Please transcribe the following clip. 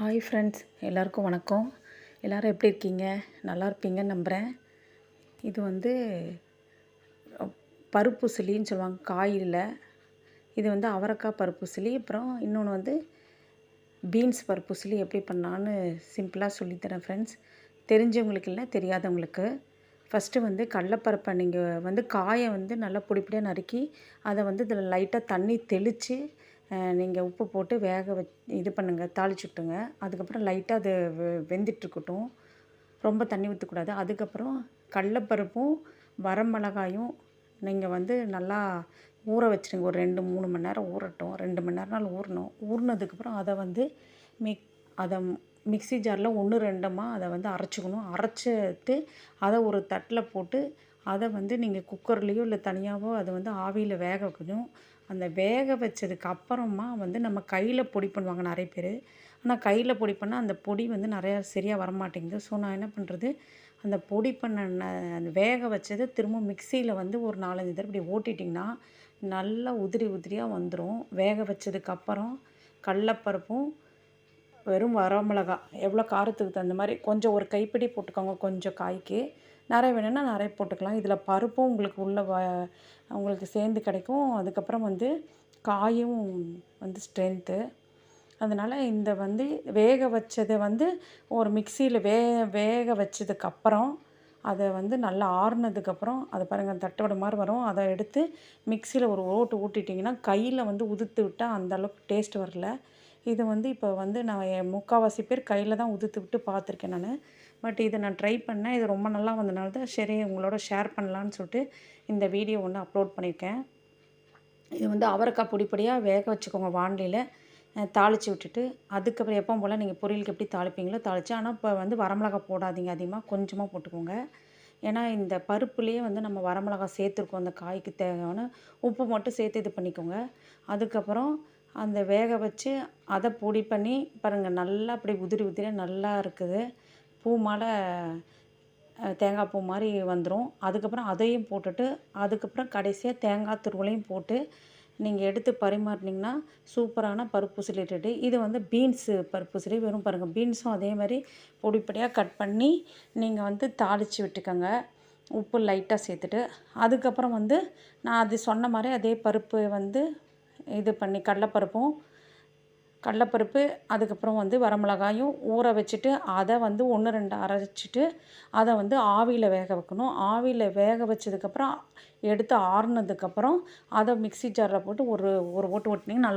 Hi friends எல்லாருக்கும் வணக்கம். எல்லோரும் எப்படி இருக்கீங்க? நல்லா இருப்பீங்கன்னு நம்புகிறேன் இது வந்து பருப்பு சிலின்னு சொல்லுவாங்க காயில் இது வந்து அவரைக்காய் பருப்புசிலி அப்புறம் இன்னொன்று வந்து பீன்ஸ் பருப்பு சிலி எப்படி பண்ணான்னு சிம்பிளாக சொல்லித்தரேன் ஃப்ரெண்ட்ஸ் தெரிஞ்சவங்களுக்கு இல்லை தெரியாதவங்களுக்கு. ஃபஸ்ட்டு வந்து கடலப்பருப்பை நீங்கள் வந்து காயை வந்து நல்லா பொடி பொடியாக நறுக்கி அதை வந்து இதில் லைட்டாக தண்ணி தெளித்து நீங்கள் உப்பு போட்டு வேக வச் இது பண்ணுங்கள் தாளிச்சு விட்டுங்க அதுக்கப்புறம் லைட்டாக அது வெ- வெந்துட்டுருக்கட்டும் ரொம்ப தண்ணி ஊற்றக்கூடாது அதுக்கப்புறம் கடலப்பருப்பும் வரமிளகாயும் நீங்கள் வந்து நல்லா ஊற வச்சிருங்க. ஒரு ரெண்டு மூணு மணி நேரம் ஊறட்டும். ரெண்டு மணி நேரம் ஊறணும். ஊறினதுக்கப்புறம் அதை வந்து மிக் அதை மிக்ஸி ஜாரில் ஒன்று ரெண்டுமா அதை வந்து அரைச்சிக்கணும். அரைச்சிட்டு அதை ஒரு தட்டில் போட்டு அதை வந்து நீங்கள் குக்கர்லேயோ இல்லை தனியாகவோ அதை வந்து ஆவியில் வேக வைக்கணும். அந்த வேக வச்சதுக்கு அப்புறமா வந்து நம்ம கையில் பொடி பண்ணுவாங்க நிறைய பேர். ஆனால் கையில் பொடி பண்ணால் அந்த பொடி வந்து நிறையா சரியாக வரமாட்டேங்குது. ஸோ நான் என்ன பண்ணுறது அந்த பொடி பண்ண அந்த வேக வச்சதை திரும்ப மிக்சியில் வந்து ஒரு நாலஞ்சு தடவை இப்படி ஓட்டிட்டிங்கன்னா நல்லா உதிரி உதிரியாக வந்துடும் வேக வச்சதுக்கப்புறம் கடலப்பருப்பும் வெறும் வரமிளகா எவ்வளோ காரத்துக்கு தகுந்த மாதிரி கொஞ்சம் ஒரு கைப்பிடி போட்டுக்கோங்க கொஞ்சம் காய்க்கு. நிறைய வேணும்னா நிறைய போட்டுக்கலாம். இதில் பருப்பும் உங்களுக்கு உள்ள வ உங்களுக்கு சேர்ந்து கிடைக்கும். அதுக்கப்புறம் வந்து காயும் வந்து ஸ்ட்ரென்த்து அதனால் இந்த வந்து வேக வச்சதை வந்து ஒரு மிக்சியில் வே வேக வச்சதுக்கப்புறம் அதை வந்து நல்லா ஆறுனதுக்கப்புறம் அதை பாருங்கள் தட்டோட மாதிரி வரும். அதை எடுத்து மிக்சியில் ஒரு ஓட்டு ஊட்டிட்டிங்கன்னா கையில் வந்து உதுத்து விட்டால் அந்தளவுக்கு டேஸ்ட் வரல. இது வந்து இப்போ வந்து நான் என் முக்கால்வாசி பேர் கையில் தான் உதுத்து விட்டு பார்த்துருக்கேன் நான். பட் இதை நான் ட்ரை பண்ணேன். இது ரொம்ப நல்லா வந்தனால தான் சரி உங்களோட ஷேர் பண்ணலான்னு சொல்லிட்டு இந்த வீடியோ ஒன்று அப்லோட் பண்ணியிருக்கேன். இது வந்து அவரைக்காய் பொடிப்படியாக வேக வச்சுக்கோங்க வாண்டியில். தாளித்து விட்டுட்டு அதுக்கப்புறம் எப்போ போல் நீங்கள் பொரியலுக்கு எப்படி தாளிப்பீங்களோ தாளித்து ஆனால் இப்போ வந்து வரமிளகா போடாதீங்க அதிகமாக கொஞ்சமாக போட்டுக்கோங்க. ஏன்னா இந்த பருப்புலேயே வந்து நம்ம வரமிளகா சேர்த்துருக்கோம் அந்த காய்க்கு தேவையான உப்பு மட்டும் சேர்த்து இது பண்ணிக்கோங்க. அதுக்கப்புறம் அந்த வேக வச்சு அதை பொடி பண்ணி பாருங்கள் நல்லா அப்படி உதிரி உதிரியாக நல்லா இருக்குது. பூ மாலை தேங்காய் பூ மாதிரி வந்துடும் அதுக்கப்புறம் அதையும் போட்டுட்டு அதுக்கப்புறம் கடைசியாக தேங்காய் துருவலையும் போட்டு நீங்கள் எடுத்து பரிமாறினீங்கன்னா சூப்பரான பருப்பு சிலி இது வந்து பீன்ஸு பருப்பு சிலி வெறும் பாருங்கள் பீன்ஸும் அதே மாதிரி பொடி பொடியாக கட் பண்ணி நீங்கள் வந்து தாளித்து விட்டுக்கோங்க. உப்பு லைட்டாக சேர்த்துட்டு. அதுக்கப்புறம் வந்து நான் அது சொன்ன மாதிரி அதே பருப்பு வந்து இது பண்ணி கடலப்பருப்பும் கடலப்பருப்பு அதுக்கப்புறம் வந்து வரமிளகாயும் ஊற வச்சுட்டு அதை வந்து ஒன்று ரெண்டு அரைச்சிட்டு அதை வந்து ஆவியில் வேக வைக்கணும். ஆவியில் வேக வச்சதுக்கப்புறம் எடுத்து ஆறுனதுக்கப்புறம் அதை மிக்ஸி ஜாரில் போட்டு ஒரு ஒரு ஓட்டு ஓட்டினீங்கன்னா நல்லா